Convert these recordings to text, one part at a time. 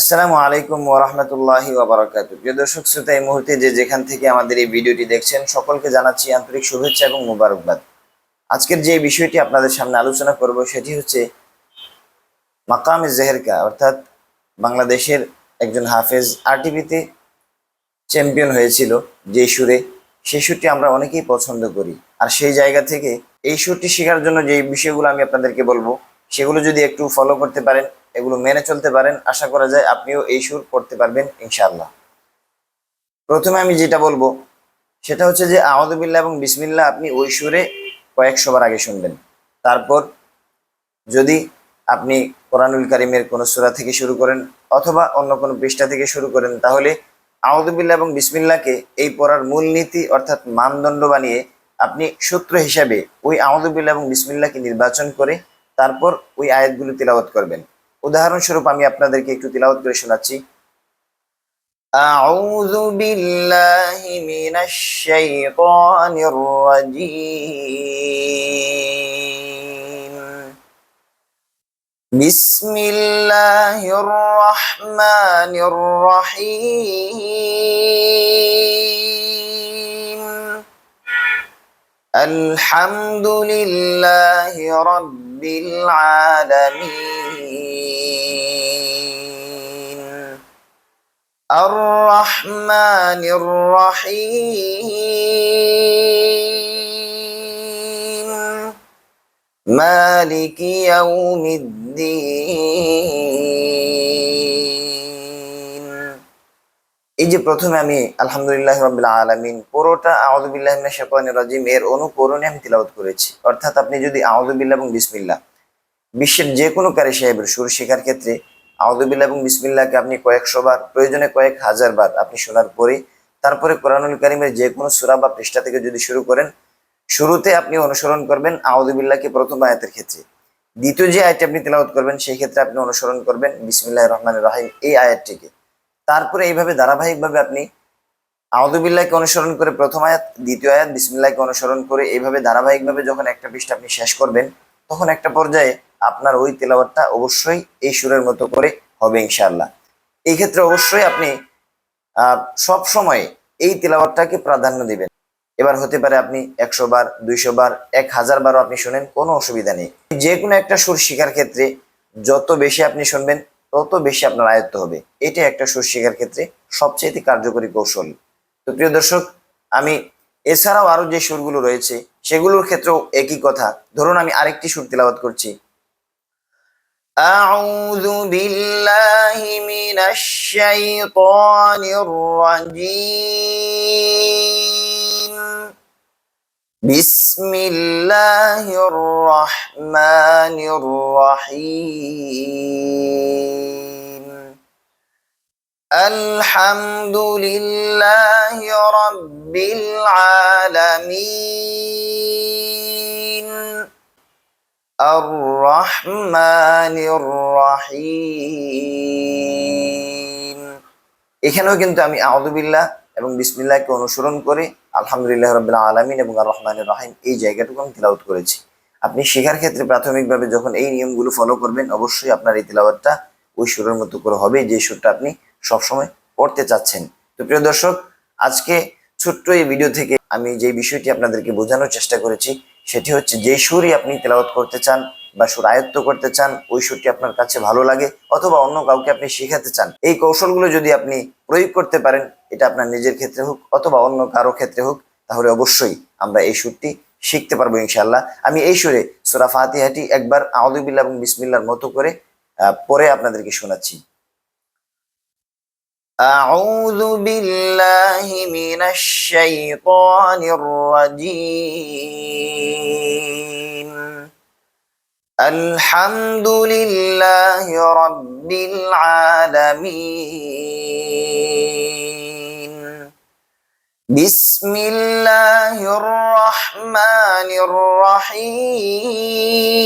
আসসালামু আলাইকুম ওরহমতুল্লাহি ওবরাকাতু প্রিয় দর্শক, শ্রোতা, এই মুহূর্তে যে যেখান থেকে আমাদের এই ভিডিওটি দেখছেন, সকলকে জানাচ্ছি আন্তরিক শুভেচ্ছা এবং মুবারকবাদ। আজকের যে বিষয়টি আপনাদের সামনে আলোচনা করব, সেটি হচ্ছে মাকাম জেহেরকা, অর্থাৎ বাংলাদেশের একজন হাফেজ আরটিভিতে চ্যাম্পিয়ন হয়েছিল যে সুরে। সেই সুরটি আমরা অনেকেই পছন্দ করি। আর সেই জায়গা থেকে এই সুরটি শেখার জন্য যে বিষয়গুলো আমি আপনাদেরকে বলব, সেগুলো যদি একটু ফলো করতে পারেন এগুলো মেনে চলতে পারেন, আশা করা যায় আপনিও এই সুর করতে পারবেন, ইনশাআল্লাহ। প্রথমে আমি যেটা বলব, সেটা হচ্ছে যে আহমদুবিল্লাহ এবং বিসমিল্লাহ আপনি ওই সুরে কয়েকশোবার আগে শুনবেন। তারপর যদি আপনি কোরআনুল কারিমের কোনো সূরা থেকে শুরু করেন অথবা অন্য কোনো পৃষ্ঠা থেকে শুরু করেন, তাহলে আউদুবিল্লাহ এবং বিসমিল্লাকে এই পড়ার মূলনীতি অর্থাৎ মানদণ্ড বানিয়ে আপনি সূত্র হিসাবে ওই আউদুবিল্লাহ এবং বিসমিল্লাকে নির্বাচন করে তারপর ওই আয়াতগুলো তিলাওয়াত করবেন। উদাহরণস্বরূপ আমি আপনাদেরকে একটু তিলাওয়াত করে শোনাচ্ছি أعوذ بالله من الشيطان الرجيم بسم الله الرحمن الرحيم الحمد لله رب العالمين الرحمن الرحيم مالك يوم الدين এই যে প্রথমে আমি আলহামদুলিল্লাহ রাব্বিল আলামিন পুরোটা আউযুবিল্লাহি মিনাশ শাইতানির রাজিম এর অনুকরণে আমি তিলাওয়াত করেছি অর্থাৎ আপনি যদি আউযুবিল্লাহ এবং বিসমিল্লাহ বিশ্বের যে কোনো কারি সাহেবের সুর শেখার ক্ষেত্রে আউযুবিল্লাহ এবং বিসমিল্লাহকে আপনি কয়েকশো বার, প্রয়োজনে কয়েক হাজার বার আপনি শোনার পরে তারপরে কোরআনুল কারিমের যে কোনো সূরা বা পৃষ্ঠা থেকে যদি শুরু করেন, শুরুতে আপনি অনুসরণ করবেন আউযুবিল্লাহকে প্রথম আয়াতের ক্ষেত্রে। দ্বিতীয় যে আয়াতটি আপনি তেলাওয়াত করবেন, সেই ক্ষেত্রে আপনি অনুসরণ করবেন বিসমিল্লাহির রহমানির রহিম এই আয়াতটিকে। তারপরে এইভাবে ধারাবাহিকভাবে আপনি আউদুবিল্লাহকে অনুসরণ করে প্রথম আয়াত, দ্বিতীয় আয়াত বিসমিল্লাহকে অনুসরণ করে এইভাবে ধারাবাহিকভাবে যখন একটা পৃষ্ঠা আপনি শেষ করবেন তখন একটা পর্যায়ে আপনার ওই তেলাওয়াতটা অবশ্যই এই সুরের মতো করে হবে ইনশাআল্লাহ। এই ক্ষেত্রে অবশ্যই আপনি সব সময় এই তেলাওয়াতটাকে প্রাধান্য দিবেন। এবার হতে পারে আপনি একশো বার, দুইশো বার, এক হাজার বারও আপনি শুনেন, কোনো অসুবিধা নেই। যে কোনো একটা সুর শেখার ক্ষেত্রে যত বেশি আপনি শুনবেন, তত বেশি আপনার আয়ত্ত হবে। এটা একটা সুর শেখার ক্ষেত্রে সবচেয়ে কার্যকরী কৌশল। তো প্রিয় দর্শক, আমি এছাড়াও আরো যে সুরগুলো রয়েছে সেগুলোর ক্ষেত্রেও একই কথা ধরুন আমি আরেকটি সুর তেলাওয়াত করছি أعوذ بالله من الشيطان الرجيم بسم الله الرحمن الرحيم الحمد لله رب العالمين الرحمن الرحيم এখানেও কিন্তু আমি আউযুবিল্লাহ এবং বিসমিল্লাহকে অনুসরণ করে আলহামদুলিল্লাহ রাব্বিল আলামিন এবং আর রহমানির রহিম এই জায়গাটুকু আমি তিলাওয়াত করেছি আপনি শেখার ক্ষেত্রে প্রাথমিকভাবে যখন এই নিয়মগুলো ফলো করবেন অবশ্যই আপনার এই তিলাওয়াতটা ওই সুরের মতো করে হবে যে সুরটা আপনি সবসময় পড়তে চাচ্ছেন। তো প্রিয় দর্শক, আজকে ছোট্ট এই ভিডিও থেকে আমি যে বিষয়টি আপনাদেরকে বোঝানোর চেষ্টা করেছি, সেটি হচ্ছে যে সুরই আপনি তেলাওয়াত করতে চান বা সুর আয়ত্ত করতে চান, ওই সুরটি আপনার কাছে ভালো লাগে অথবা অন্য কাউকে আপনি শেখাতে চান। এই কৌশলগুলো যদি আপনি প্রয়োগ করতে পারেন, এটা আপনার নিজের ক্ষেত্রে হোক অথবা অন্য কারও ক্ষেত্রে হোক, তাহলে অবশ্যই আমরা এই সুরটি শিখতে পারব ইনশাল্লাহ আমি এই সুরে সুরা ফাতিহাটি একবার আউদুবিল্লাহ এবং বিসমিল্লার মতো করে পরে আপনাদেরকে শোনাচ্ছি। أعوذ بالله من الشيطان الرجيم. الحمد لله رب العالمين. بسم الله الرحمن الرحيم.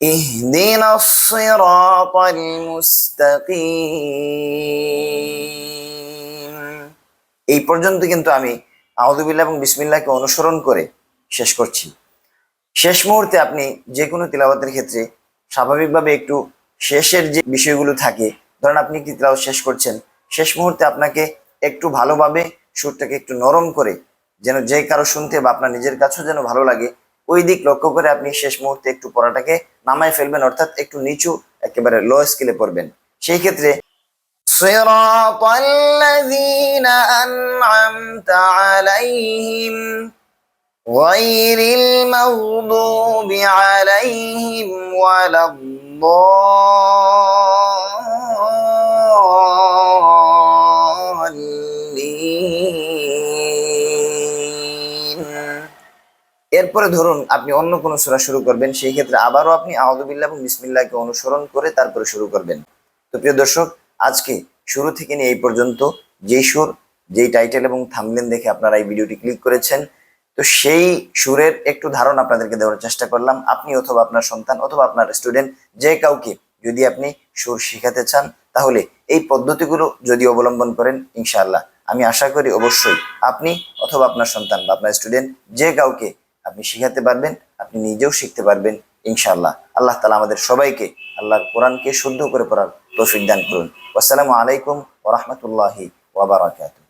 اهدنا الصراط المستقيم এই পর্যন্ত কিন্তু আমি আউযুবিল্লাহ এবং বিসমিল্লাহকে অনুসরণ করে শেষ করছি শেষ মুহূর্তে আপনি যে কোনো তিলাওয়াতের ক্ষেত্রে স্বাভাবিকভাবে একটু শেষের যে বিষয়গুলো থাকে ধরেন আপনি কি তিলাওয়াত শেষ করছেন শেষ মুহূর্তে আপনাকে একটু ভালোভাবে সুরটাকে একটু নরম করে যেন যে কারো শুনতে বা আপনার নিজের কাছেও যেন ভালো লাগে ওই দিক লক্ষ্য করে আপনি শেষ মুহূর্তে একটু পড়াটাকে নামায় ফেলবেন অর্থাৎ একটু নিচু একেবারে লো স্কেলে পড়বেন সেই ক্ষেত্রে صراط الذين أنعمت عليهم غير المغضوب عليهم ولا الضالين এরপরে ধরুন আপনি অন্য কোনো সূরা শুরু করবেন, সেই ক্ষেত্রে আবারও আপনি আউযুবিল্লাহ এবং বিসমিল্লাহকে অনুসরণ করে তারপরে শুরু করবেন। তো প্রিয় দর্শক, আজকে শুরু থেকে নিয়ে এই পর্যন্ত যেই সুর, যেই টাইটেল এবং থামলেন দেখে আপনারা এই ভিডিওটি ক্লিক করেছেন, তো সেই সুরের একটু ধারণা আপনাদেরকে দেওয়ার চেষ্টা করলাম। আপনি অথবা আপনার সন্তান অথবা আপনার স্টুডেন্ট যে কাউকে যদি আপনি সুর শিখাতে চান, তাহলে এই পদ্ধতিগুলো যদি অবলম্বন করেন, ইনশাআল্লাহ। আমি আশা করি অবশ্যই আপনি অথবা আপনার সন্তান বা আপনার স্টুডেন্ট যে কাউকে আপনি শিখাতে পারবেন, আপনি নিজেও শিখতে পারবেন, ইনশাআল্লাহ। আল্লাহ তালা আমাদের সবাইকে আল্লাহর কোরআনকে শুদ্ধ করে পড়ার তৌফিক দান করুন। আসসালামু আলাইকুম ওরহমতুল্লাহি ওয়াবারাকাতুহ